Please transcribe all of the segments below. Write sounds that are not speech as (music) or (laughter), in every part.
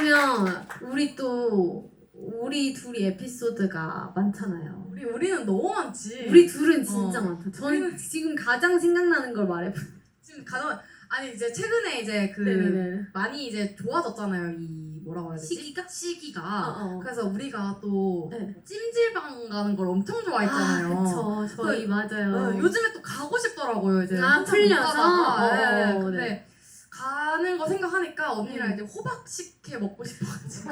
그러면 우리 또 우리 둘이 에피소드가 많잖아요. 우리 우리는 너무 많지. 우리 둘은 진짜 어. 많다. 저는 지금 가장 생각나는 걸 말해. 지금 가장 아니 이제 최근에 이제 그. 많이 이제 좋아졌잖아요. 이 뭐라고 해야 되지? 시기가? 시기가. 어, 어. 그래서 우리가 또 네. 찜질방 가는 걸 엄청 좋아했잖아요. 아, 그쵸. 저희 맞아요. 어, 요즘에 또 가고 싶더라고요. 이제 아, 풀려서? 못 가다가. 어, 네, 어, 근데 네. 가는 거 생각하니까 언니랑 음. 이제 호박 식혜 먹고 싶어가지고.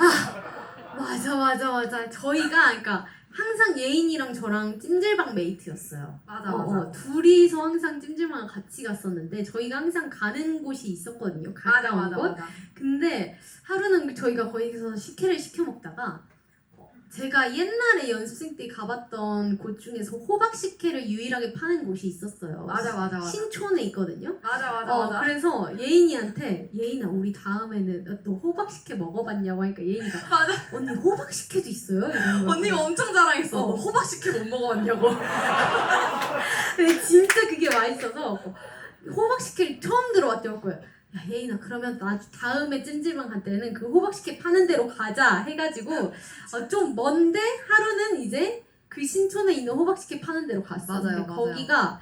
맞아 맞아 맞아. 저희가 그러니까 항상 예인이랑 저랑 찜질방 메이트였어요. 맞아 어, 맞아. 어, 둘이서 항상 찜질방 같이 갔었는데 저희가 항상 가는 곳이 있었거든요. 맞아 가까운 맞아 곳. 맞아. 근데 하루는 저희가 거기서 식혜를 시켜 먹다가 어, 제가 옛날에 연습생 때 가봤던 곳 중에서 호박 식혜를 유일하게 파는 곳이 있었어요. 맞아 맞아 맞아. 신촌에 있거든요. 맞아 맞아 어, 맞아. 그래서 예인이한테 예인아 우리 다음에는 또 호박 식혜 먹어봤냐고 하니까 예인이가 맞아. 언니 호박 식혜도 있어요? 언니가 엄청 자랑했어. 어. 너 호박 식혜 못 먹어봤냐고. (laughs) 근데 진짜 그게 맛있어서 호박 식혜를 처음 들어왔대요. 야 예인아 그러면 나 다음에 찜질방 갈 때는 그 호박 식혜 파는 데로 가자 해가지고 어, 좀 먼데 하루는 이제 그 신촌에 있는 호박 식혜 파는 데로 갔어. 맞아요, 근데 맞아요. 거기가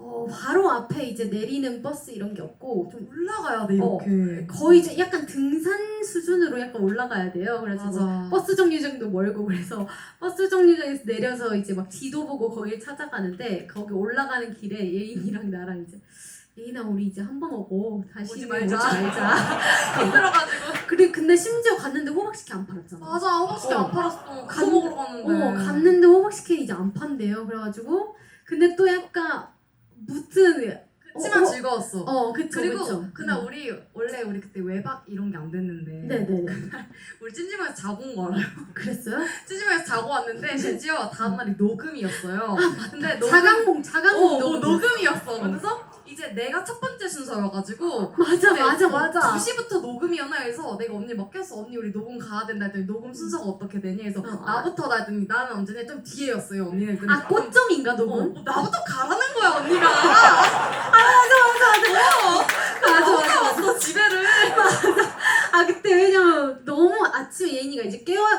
어, 바로 앞에 이제 내리는 버스 이런 게 없고 좀 올라가야 돼 이렇게. 거의 이제 약간 등산 수준으로 약간 올라가야 돼요. 그래가지고 맞아. 버스 정류장도 멀고 그래서 버스 정류장에서 내려서 이제 막 지도 보고 거길 찾아가는데 거기 올라가는 길에 예인이랑 나랑 이제 예인아 우리 이제 한 번 오고 다시 오지 오지 말자. 말자. 힘들어가지고. (laughs) 그래 근데 심지어 갔는데 호박식혜 안 팔았잖아. 맞아 호박 식혜 어. 안 팔았어. 간- 먹으러 갔는데. 어 갔는데 호박식혜 이제 안 판대요. 그래가지고 근데 또 약간 무튼 그치만 어, 어. 즐거웠어. 어 그쵸 그리고 그쵸. 그날 우리 원래 우리 그때 외박 이런 게 안 됐는데 네네네 우리 찜질방에서 자고 온 거 알아요? (laughs) 그랬어요? 찜질방에서 자고 왔는데 심지어 다음 날이 녹음이었어요. 근데 녹음 자강봉 자강봉 어, 뭐 녹음. 녹음이었어. 그래서 이제 내가 첫 번째 순서여가지고 맞아 근데 맞아 어, 맞아. 2시부터 녹음이었나? 해서 내가 언니 맡겼어 언니 우리 녹음 가야 된다 했더니 녹음 순서가 어떻게 되니? 해서 어, 나부터 나 했더니 나는 언제나 좀 뒤에였어요 언니는. 아 꽃점인가 어, 녹음? 어, 나부터 가라는 거야 언니가 맞아 나 맞아 왔어 집에를 아 그때 왜냐면 너무 아침에 예인이가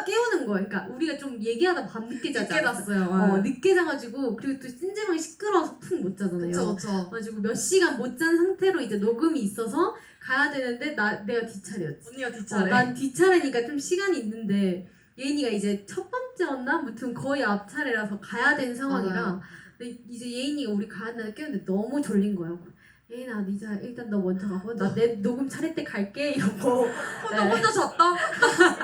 깨우는 거야. 그러니까 우리가 좀 얘기하다 밤 늦게 자지 늦게? 잤어요 어 늦게 자가지고 그리고 또 찜질방이 시끄러워서 푹 못 자잖아요. 그쵸 그쵸 그래가지고 몇 시간 못 잔 상태로 이제 녹음이 있어서 가야 되는데 나 내가 뒷차례였지. 언니가 어, 뒷차례 난 뒷차례니까 좀 시간이 있는데 예인이가 이제 첫 번째였나? 무튼 거의 앞차례라서 가야 되는 상황이라 맞아요. 근데 이제 예인이가 우리 가야 된다 깨우는데 너무 졸린 거야. 예인아 니 자 일단 너 먼저 가고 나 내 녹음 차례 때 갈게 이러고 혼자 네. 혼자 잤다 (laughs)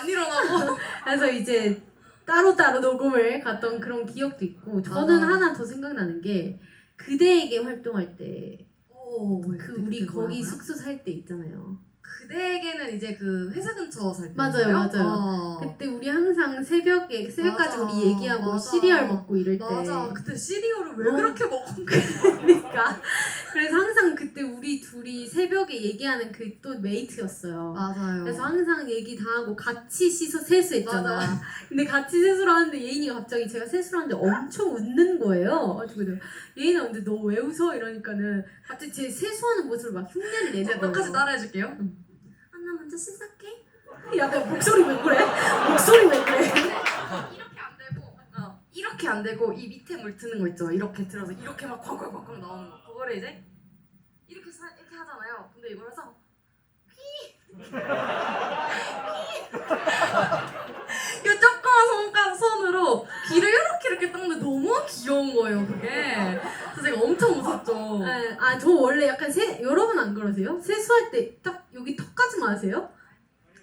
안 일어나고 그래서 이제 따로따로 녹음을 갔던 그런 기억도 있고 저는 맞아. 하나 더 생각나는 게 그대에게 활동할 때 오, 그 우리 거기 숙소 살 때 있잖아요. 그대에게는 이제 그 회사 근처 살 때. 맞아요, 맞아요. 어. 그때 우리 항상 새벽에 새벽까지 맞아, 우리 얘기하고 맞아. 시리얼 먹고 이럴 때 맞아. 그때 시리얼을 왜 어. 그렇게 먹은 (laughs) 그러니까 그래서 그때 우리 둘이 새벽에 얘기하는 그 또 메이트였어요. 맞아요. 그래서 항상 얘기 다 하고 같이 씻어 세수했잖아. 맞아. (laughs) 근데 같이 세수를 하는데 예인이가 갑자기 제가 세수를 하는데 엄청 웃는 거예요. 그래가지고 내가 예인아 근데 너 왜 웃어? 이러니까는 갑자기 제 세수하는 모습을 막 흉내를 내는 거예요. 똑같이 따라해줄게요. 아, 나 먼저 씻을게. 약간 목소리 왜 그래? 목소리 왜 그래? 이렇게 안 되고, 어, 이렇게 안 되고 이 밑에 물 트는 거 있죠. 이렇게 들어서 이렇게 막 쾅쾅쾅쾅 나오는 거. 그거를 이제 이렇게 사, 이렇게 하잖아요. 근데 이걸 해서 피, 피. 이 조그만 손가락 손으로 귀를 이렇게 이렇게 닦는데 너무 귀여운 거예요. 그게. 그래서 제가 엄청 웃었죠. 네, 아, 저 원래 약간 세, 여러분 안 그러세요? 세수할 때 딱 여기 턱까지만 하세요?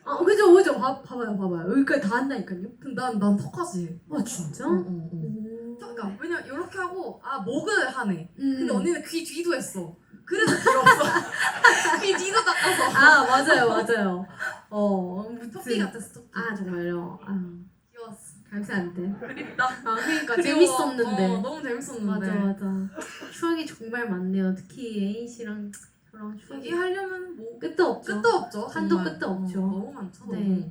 아, 그죠, 그죠. 봐, 봐봐요, 봐봐요. 여기까지 다 한다니까요. 근데 난, 난 턱까지. 아, 진짜? 어, 어, 어. 오. 그러니까 왜냐 이렇게 하고 아 목을 하네. 근데 음. 언니는 귀 뒤도 했어. 그래서 길었어. 귀 뒤도 닦아서. 아, 맞아요, 맞아요. 어, 토끼. 같았어. 토끼. 아, 정말요. 아, 귀여웠어. 감사한데. 그립다. 아, 그러니까 그리워. 재밌었는데. 어, 너무 재밌었는데. 맞아, 맞아. 추억이 정말 많네요. 특히 예인 씨랑 저랑 추억이 얘기하려면 뭐 끝도 없죠. 끝도 없죠. 한도 정말. 끝도 없죠. 어, 너무 많죠. 네.